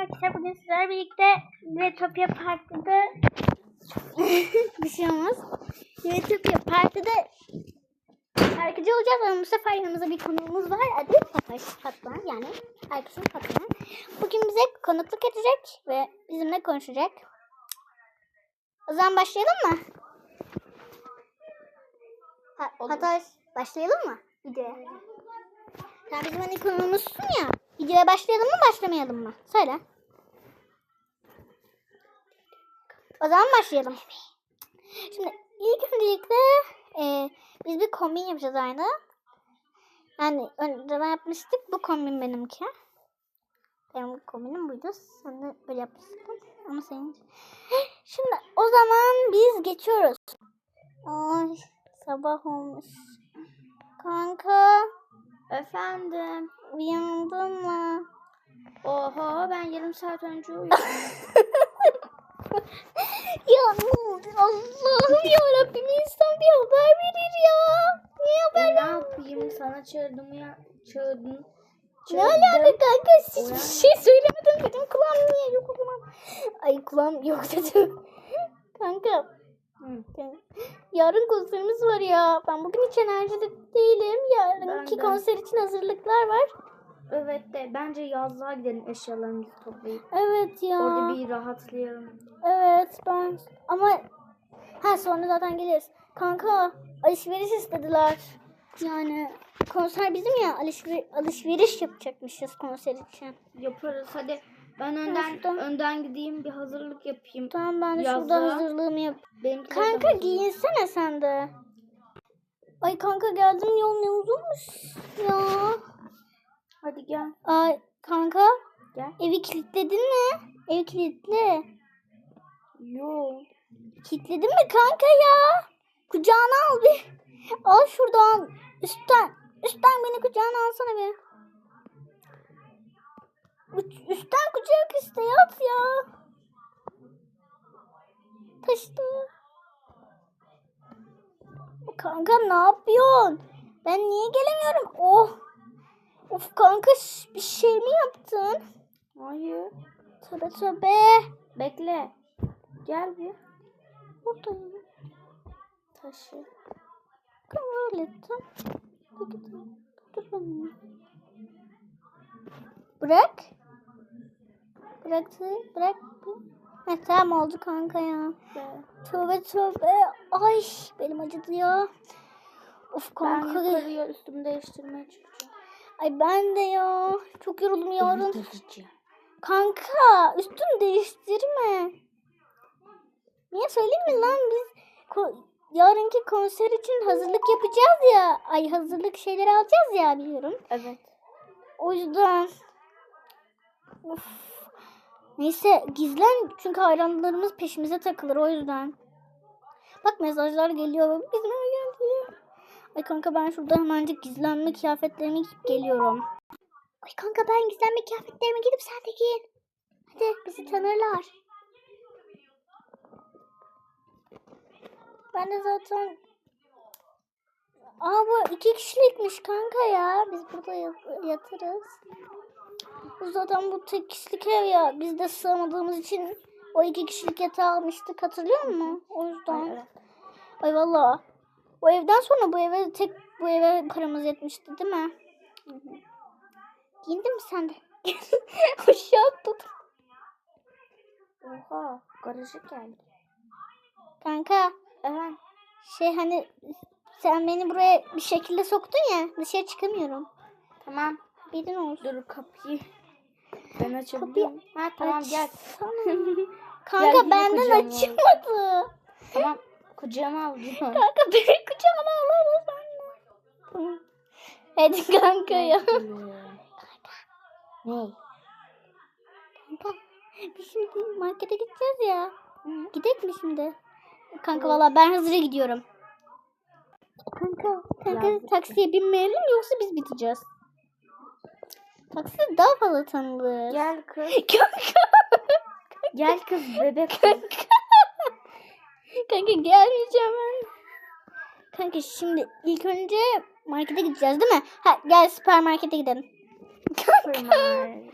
arkadaşlar bugün sizlerle birlikte Retopya Park'ta bir şey olmaz. Retopya Park'ta şarkıcı olacağız ama bu sefer yanımızda bir konuğumuz var. Adı Fatoş Fatma yani herkesin Fatma. Bugün bize konukluk edecek ve bizimle konuşacak. O zaman başlayalım mı? Ha, Fatoş başlayalım mı videoya? Sen bizim hani konuğumuzsun ya. Videoya başlayalım mı başlamayalım mı? Söyle. O zaman başlayalım. Şimdi ilk öncelikle e, biz bir kombin yapacağız aynı. Yani önceden yapmıştık. Bu kombin benimki. Benim kombinim buydu. Sen de böyle yapmışsın. Ama senin... Şimdi o zaman biz geçiyoruz. Ay sabah olmuş. Kanka Efendim. uyandın mı? Oho ben yarım saat önce uyudum. Ya Allah'ım yarabbim insan bir haber verir ya. Niye haber E, ne yapayım sana çağırdım ya. Çağırdım. Ne alaka kanka hiçbir şey söylemedin dedim kulağım niye yok o zaman. Ay kulağım yok dedim. kanka. Yarın konserimiz var ya. Ben bugün hiç enerjide değilim. Yarınki Ben konser için hazırlıklar var. Evet de bence yazlığa gidelim eşyalarımızı toplayıp. Evet ya. Orada bir rahatlayalım. Evet ben ama ha sonra zaten geliriz. Kanka alışveriş istediler. Yani konser bizim ya alışver alışveriş yapacakmışız konser için. Yaparız hadi. Ben önden şuradan. önden gideyim bir hazırlık yapayım. Tamam ben de şurada hazırlığımı yap. Benimki Kanka giyinsene sen de. Ay kanka geldim yol ne uzunmuş ya. Hadi gel. Ay kanka Gel. evi kilitledin mi? Ev kilitli. Yo. Kilitledin mi kanka ya? Kucağına al bir. Al şuradan. Üstten. Üstten beni kucağına alsana bir. Üst- Üstten kucak iste yat ya. Taşıdı. Kanka ne yapıyorsun? Ben niye gelemiyorum? Oh. Of kanka bir şey mi yaptın? Hayır. Tövbe tövbe. Bekle. Gel bir. Buradayım. Taşı. Kabul ettim. Tamam. Dur ben. Bırak. Bıraktı. Bırak. Ha, tamam oldu kanka ya. Gel. Tövbe tövbe. Ay benim acıdı ya. Of Ben kanka. yukarıya üstümü değiştirmeye çıkacağım. Ay ben de ya. Çok yoruldum yarın. Kanka üstünü değiştirme. Niye söyleyeyim mi lan biz ko- yarınki konser için hazırlık yapacağız ya. Ay hazırlık şeyleri alacağız ya biliyorum. Evet. O yüzden Of. Neyse gizlen çünkü hayranlarımız peşimize takılır o yüzden. Bak mesajlar geliyor. Bizim eve geldi. Ay kanka ben şurada hemencik gizlenme kıyafetlerimi giyip geliyorum. Ay kanka ben gizlenme kıyafetlerimi gidip sen de giyin. Hadi bizi tanırlar. Ben de zaten Aa bu iki kişilikmiş kanka ya. Biz burada yat- yatırız. Bu zaten bu tek kişilik ev ya. Biz de sığamadığımız için o iki kişilik yatağı almıştık hatırlıyor musun? O yüzden. Evet. Ay valla. O evden sonra bu eve tek bu eve paramız yetmişti değil mi? Hı hı. Giyindin mi sen de? Aşağı atladım. Oha. Garaja geldi. Kanka Evet. şey hani sen beni buraya bir şekilde soktun ya dışarı çıkamıyorum. Tamam. Bilin olsun. Dur kapıyı. Ben açabilirim. Ha tamam gel. Açsana. Gel Kanka yine benden kucağıma al. açılmadı. Tamam. Kucağıma al. Kanka beni kucağına alamaz anne. Hadi kanka ya. ne? Kanka biz şimdi markete gideceğiz ya. Gidek mi şimdi? Kanka valla ben hazıra gidiyorum. Kanka, kanka taksiye binmeyelim yoksa biz biteceğiz. Taksi daha fazla tanıdık. Gel kız. Kanka. Gel kız bebek. kız. Kanka. Kanka gelmeyeceğim ben. Kanka şimdi ilk önce markete gideceğiz değil mi? Ha gel süpermarkete gidelim. Evet.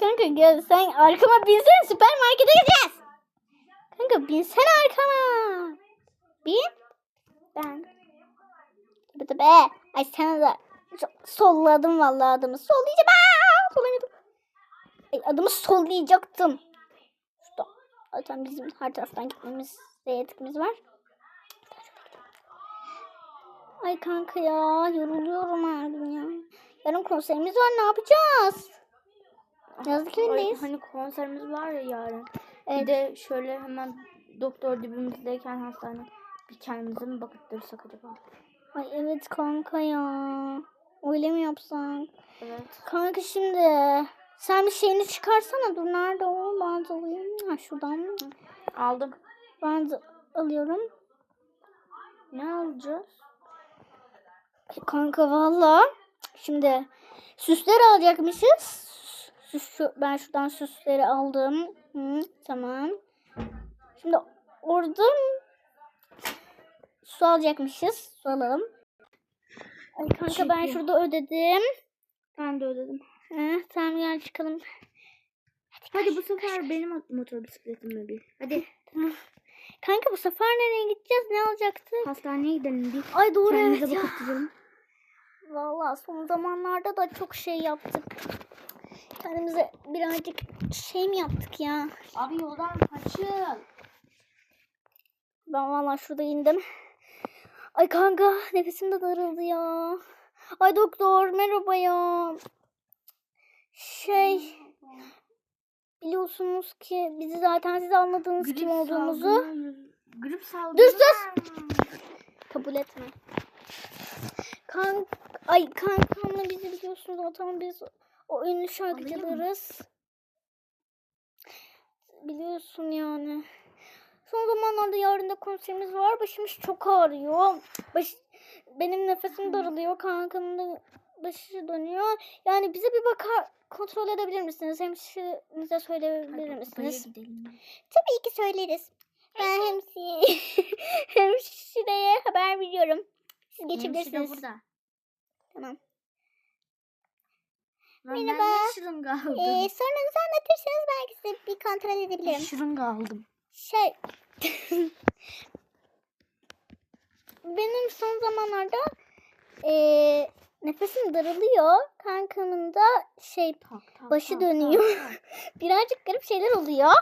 Kanka gel sen arkama binsene süpermarkete gideceğiz. Kanka binsene arkama. Bin. Ben. Tabii tabii. Ay sana da solladım vallahi adımı. Sollayacağım. Aa, sollamadım. Ay, adımı sollayacaktım. Şurada. Zaten bizim her taraftan gitmemiz yetkimiz var. Ay kanka ya yoruluyorum her gün ya. Yarın konserimiz var ne yapacağız? Yazlık evindeyiz. Hani konserimiz var ya yarın. Evet. Bir de şöyle hemen doktor dibimizdeyken hastane bir kendimize mi bakıttırsak acaba? Ay evet kanka ya. Öyle mi yapsak? Evet. Kanka şimdi sen bir şeyini çıkarsana. Dur nerede o? Ben alayım. Ha şuradan. Aldım. Ben alıyorum. Ne alacağız? Ay Kanka valla. Şimdi süsler alacakmışız. Süs, şu, ben şuradan süsleri aldım. Hı, tamam. Şimdi oradan su alacakmışız. Su alalım. Ay kanka ben Teşekkür. şurada ödedim. Ben de ödedim. Heh, tamam gel çıkalım. Hadi bu sefer benim motor bisikletime bir. Hadi Tamam. Kanka bu sefer nereye gideceğiz? Ne alacaktık? hastaneye gidelim bir. Ay doğru Kendimize evet ya. bakıttıralım. Valla son zamanlarda da çok şey yaptık. Kendimize birazcık şey mi yaptık ya? Abi yoldan kaçın. Ben valla şurada indim. Ay kanka nefesim de daraldı ya. Ay doktor merhaba ya. Şey biliyorsunuz ki bizi zaten siz anladığınız kim olduğumuzu Grip salgını. Dur, sus! kabul etme. Kan ay kankamla bizi biliyorsunuz zaten biz o ünlü şarkıcılarız. Biliyorsun yani. Son zamanlarda yarın da konserimiz var. Başımız çok ağrıyor. Baş, benim nefesim daralıyor. Kankamın da başı dönüyor. Yani bize bir bakar kontrol edebilir misiniz? Hemşirenize söyleyebilir misiniz? Tabii ki söyleriz. Ben hemşire, hemşireye haber veriyorum. Siz geçebilirsiniz. burada. Tamam. Lan Merhaba. Ben ne şırınga aldım? Ee, sorunuzu anlatırsanız belki size bir kontrol edebilirim. şırınga aldım. Şey... Benim son zamanlarda ee, nefesim daralıyor. Kankamın da şey Tak, tak, Başı tak, dönüyor. tak, tak. birazcık garip şeyler oluyor.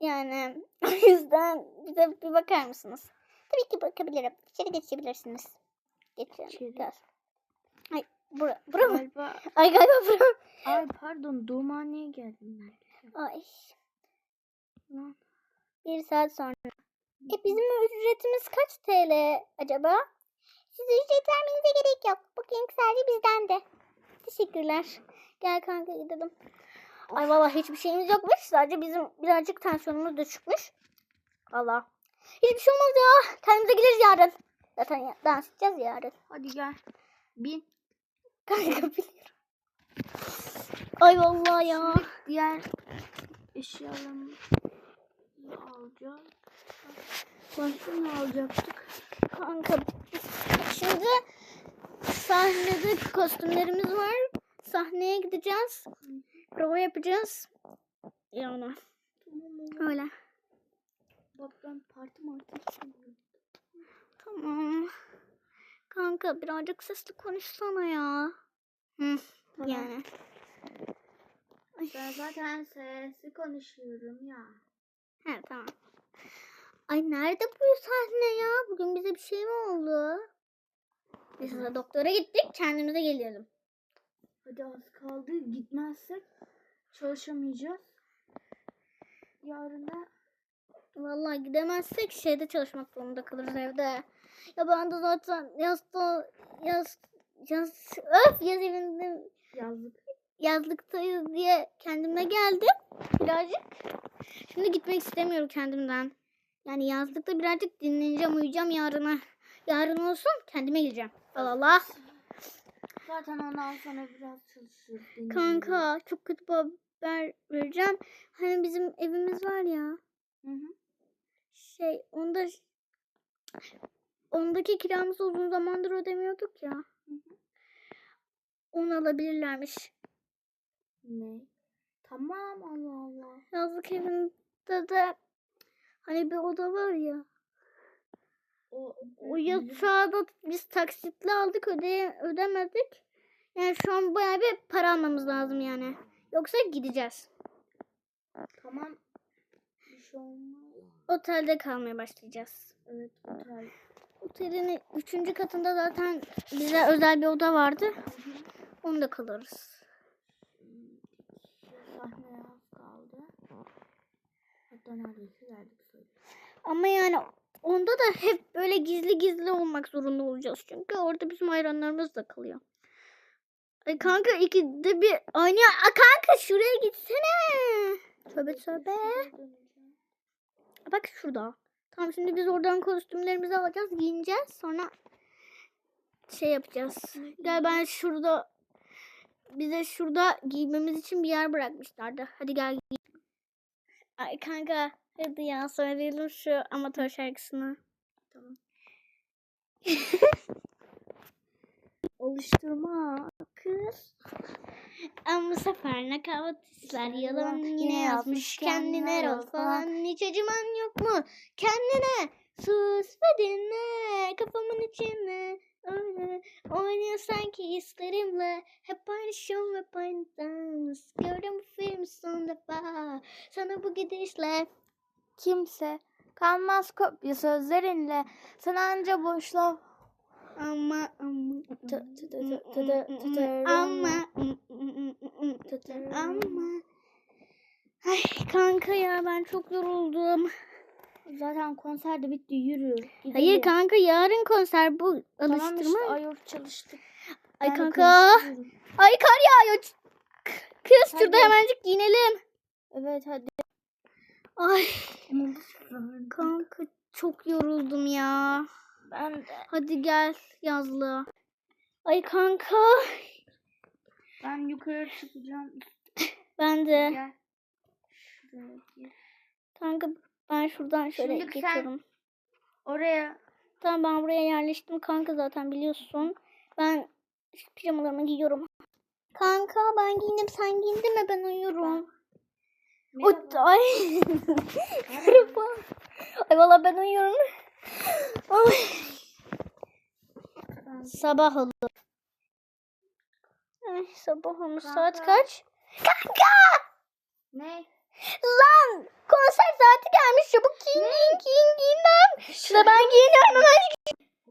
Yani o yüzden bize bir bakar mısınız? Tabii ki bakabilirim. İçeri geçebilirsiniz. İçeri. Biraz. Ay bura, bura mı? Galiba. Ay galiba bura. Ay pardon doğumhaneye geldim ben. Ay. Lan. Bir saat sonra. E bizim ücretimiz kaç TL acaba? Size ücret vermenize gerek yok. Bugün sadece bizden de. Teşekkürler. Gel kanka gidelim. Ay valla hiçbir şeyimiz yokmuş. Sadece bizim birazcık tansiyonumuz düşükmüş. Valla. Hiçbir şey olmaz ya. Kendimize geliriz yarın. Zaten ya- dans edeceğiz yarın. Hadi gel. Bin. Kanka biliyorum. Ay vallahi ya. Diğer eşyalarımızı alacağız. Başka ne alacaktık? Kanka şimdi sahnede kostümlerimiz var. Sahneye gideceğiz. Prova yapacağız. Yani Tamam öyle. Bak ben parti istemiyorum. Tamam. Kanka birazcık sesli konuşsana ya. Hı, Tamam. yani. Ben zaten sesli konuşuyorum ya. He tamam. Ay nerede bu sahne ya? Bugün bize bir şey mi oldu? Neyse doktora gittik. Kendimize gelelim. Hadi az kaldı. Gitmezsek çalışamayacağız. Yarın da Vallahi gidemezsek şeyde çalışmak zorunda kalırız evde. Ya ben de zaten yazda yaz yaz öf yaz evinde yazlık. Yazlıktayız diye kendime geldim birazcık. Şimdi gitmek istemiyorum kendimden. Yani yazlıkta birazcık dinleneceğim, uyuyacağım yarına. Yarın olsun kendime geleceğim. Allah Allah. Zaten ondan sonra biraz çalışırız. Kanka çok kötü bir haber vereceğim. Hani bizim evimiz var ya. Hı hı. Şey onda ondaki kiramızı uzun zamandır ödemiyorduk ya. onu alabilirlermiş. Ne? Tamam Allah Allah. Yazlık evinde de hani bir oda var ya. O, O yatağı da biz taksitle aldık öde ödemedik. Yani şu an bayağı bir para almamız lazım yani. Yoksa gideceğiz. Tamam. Bir şey olmaz. Otelde kalmaya başlayacağız. Evet otel. Otelin üçüncü katında zaten bize özel bir oda vardı. Onda kalırız. Sahneye az kaldı. Hatta neredeyse sayılır. Ama yani onda da hep böyle gizli gizli olmak zorunda olacağız. Çünkü orada bizim hayranlarımız da kalıyor. Ay kanka ikide bir aynı Aa, kanka şuraya gitsene. Tövbe tövbe. Bak şurada. Tamam şimdi biz oradan kostümlerimizi alacağız, giyineceğiz. Sonra şey yapacağız. Gel ben şurada bize şurada giymemiz için bir yer bırakmışlardı. Hadi gel giy. Ay kanka hadi ya söyleyelim şu amatör şarkısını. Tamam. Oluşturma kız. Ama bu sefer nakavatistler yalan yine yazmış kendine rol falan. Hiç acıman yok mu? Kendine sus ve dinle kafamın içine. Öyle oynuyor sanki hislerimle Hep aynı show hep aynı dans Gördüm bu film son defa Sana bu gidişle Kimse kalmaz kopya sözlerinle. Sen anca boşla. Ama ama ama ama Ay kanka ya ben çok yoruldum. Zaten konser de bitti yürü. Hayır Gidelim. kanka yarın konser bu Tamam alıştırma. işte ayol çalıştık. Ay Ben kanka. Ay kar yağıyor. Kız şurada Hadi. hemencik giyinelim. Evet hadi. Ay kanka çok yoruldum ya. Ben de. Hadi gel yazlığa. Ay kanka. Ben yukarı çıkacağım. Ben de. Gel. Şuraya gir. Kanka ben şuradan şöyle Şimdi sen- geçiyorum. Oraya. Tamam ben buraya yerleştim kanka zaten biliyorsun. Ben pijamalarımı giyiyorum. Kanka ben giyindim sen giyindin mi ben uyuyorum. Oy, ay. Merhaba. Ay valla ben uyuyorum. Ay. Sabah oldu. Ay, sabah olmuş. Saat kaç? Kanka! Ne? Lan! Konser saati gelmiş. Çabuk giyin, giyin, giyin, giyin lan. Şurada ben giyiniyorum hemen.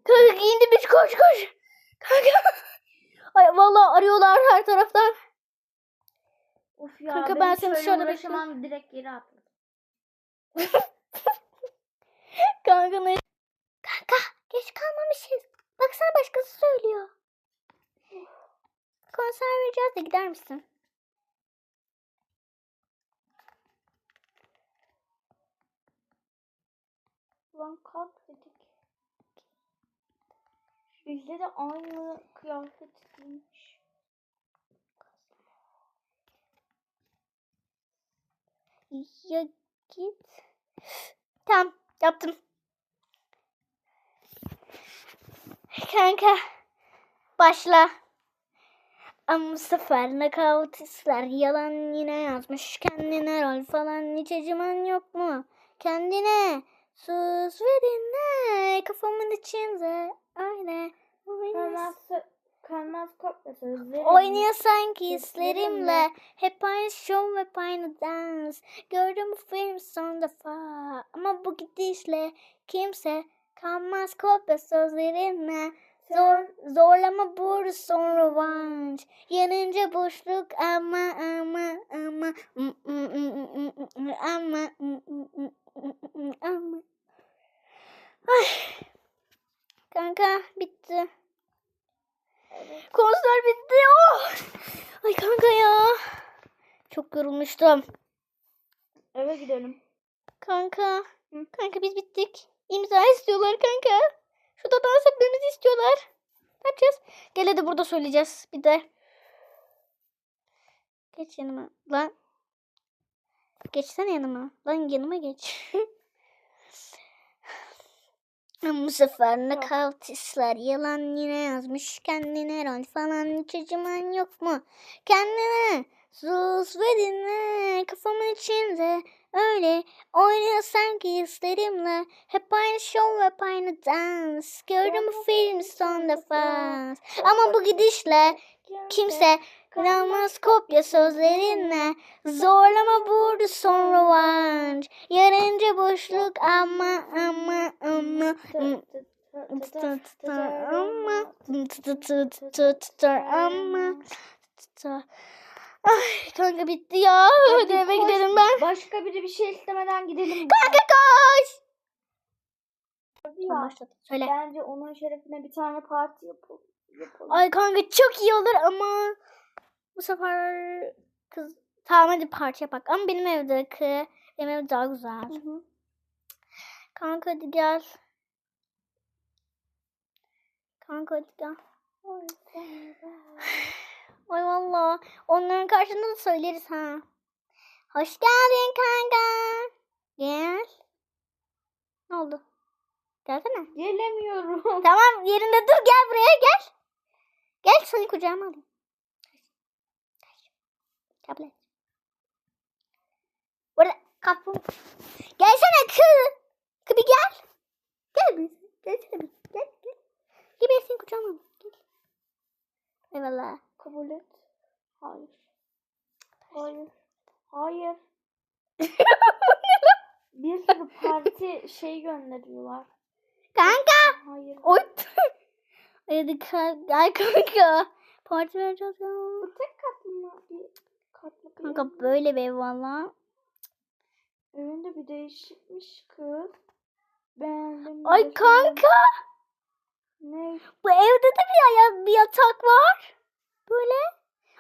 Kanka giyindi biz koş koş. Kanka. Ay vallahi arıyorlar her taraftan. Of ya. Kanka, ben seni öyle dışarıda uğraşamam. Direkt geri atladım. Kanka ne? Kanka geç kalmamışız. Baksana başkası söylüyor. Konser vereceğiz de gider misin? Lan kalk. Bizde de aynı kıyafet giymiş. Ya git. Tamam yaptım. Kanka başla. Ama bu sefer nakavtistler yalan yine yazmış kendine rol falan hiç acıman yok mu? Kendine sus ve dinle kafamın içinde. Öyle. Kalmaz, kalmaz kopya sözlerim. Oynuyor sanki hislerimle. Hep aynı show hep aynı dans. Gördüm bu film son defa. Ama bu gidişle Kimse kalmaz kopya sözlerinle Zor, zorlama bu son rövanş. Yanınca boşluk ama ama ama. Ama ama Ay. Kanka bitti. Konser bitti. Oh! Ay kanka ya. Çok yorulmuştum. Eve gidelim. Kanka. Kanka biz bittik. İmza istiyorlar kanka. Şurada dans etmemizi istiyorlar. Ne yapacağız? Gel hadi burada söyleyeceğiz bir de. Geç yanıma. Lan. Geçsene yanıma. Lan yanıma geç. Bu sefer ne kavtisler yalan yine yazmış. Kendine rol falan hiç acıman yok mu? Kendine sus ve dinle. Kafamın içinde öyle oynuyor sanki hislerimle hep aynı show hep aynı dans. Gördüm bu filmi son defa. Ama bu gidişle kimse inanmaz kopya sözlerinle zorlama vurdu son rövanş yarınca boşluk ama ama ama ama ama Ay kanka bitti ya. Koş. gidelim ben. Başka biri bir şey istemeden gidelim. Kanka koş. Başladı. Söyle. Bence onun şerefine bir tane parti yapalım. yapalım. Ay kanka çok iyi olur ama bu sefer kız tamam hadi parça yapak ama benim evdeki benim ev daha güzel. Hı hı. Kanka hadi gel. Kanka hadi gel. Ay, valla onların karşısında da söyleriz ha. Hoş geldin kanka. Gel. Ne oldu? Gelsene. Gelemiyorum. Tamam yerinde dur gel buraya gel. Gel seni kucağıma alayım. Tablet. Burada kapım. Gelsene kız. Kız bir gel. Gel bir. Gelsene bir. Gel gel. Gel ben seni kucağıma. Gel. Eyvallah. Kabul et. Hayır. Hayır. Hayır. Bir sürü parti şey gönderiyorlar. Kanka. Hayır. Oy. Hadi ka- gel kanka. Parti vereceğiz ya. Bu tek katlı mı? Katlı bir Kanka böyle bir ev valla. Evinde bir değişikmiş kız. Beğendim. Ay kanka. Ne? Bu evde de bir, ya- bir yatak var. Böyle.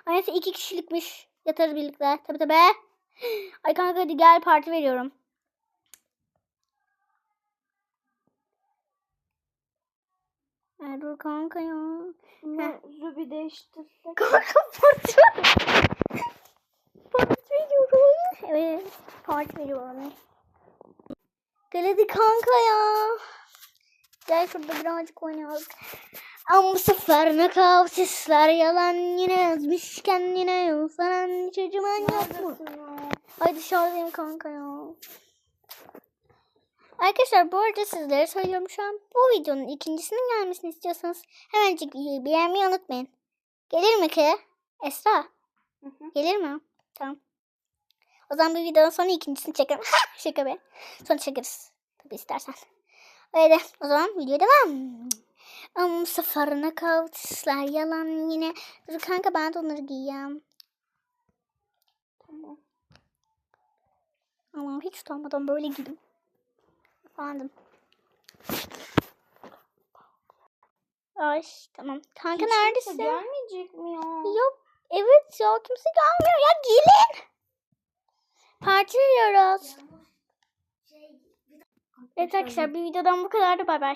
Ay neyse iki kişilikmiş. Yatarız birlikte. Tabi tabi. Ay kanka hadi gel parti veriyorum. Dur kanka ya. Bunu Zubi değiştirsek. Kanka Parti veriyorum. Evet parti veriyorum. Gel hadi kanka ya. Gel şurada birazcık oynayalım. Ama bu sefer ne kavsisler yalan yine yazmış kendine yol falan hiç acıman yok mu? Ay dışarıdayım kanka ya. Arkadaşlar bu arada sizlere söylüyorum şu an bu videonun ikincisinin gelmesini istiyorsanız hemencik beğenmeyi unutmayın. Gelir mi ki? Esra Hı hı. gelir mi? Tamam. O zaman bu videonun sonra ikincisini çekerim. Şaka be. Sonra çekeriz. Tabii istersen. Öyle o zaman video devam. Ama safarına kavuşlar yalan yine. Dur kanka ben de onları giyeyim. Tamam. Ama hiç utanmadan böyle giydim. Efendim. Ay tamam. Kanka Hiç kimse neredesin? Gelmeyecek mi ya? Yok. Evet ya kimse gelmiyor ya gelin. Parti veriyoruz. Evet arkadaşlar bir videodan bu kadardı bay bay.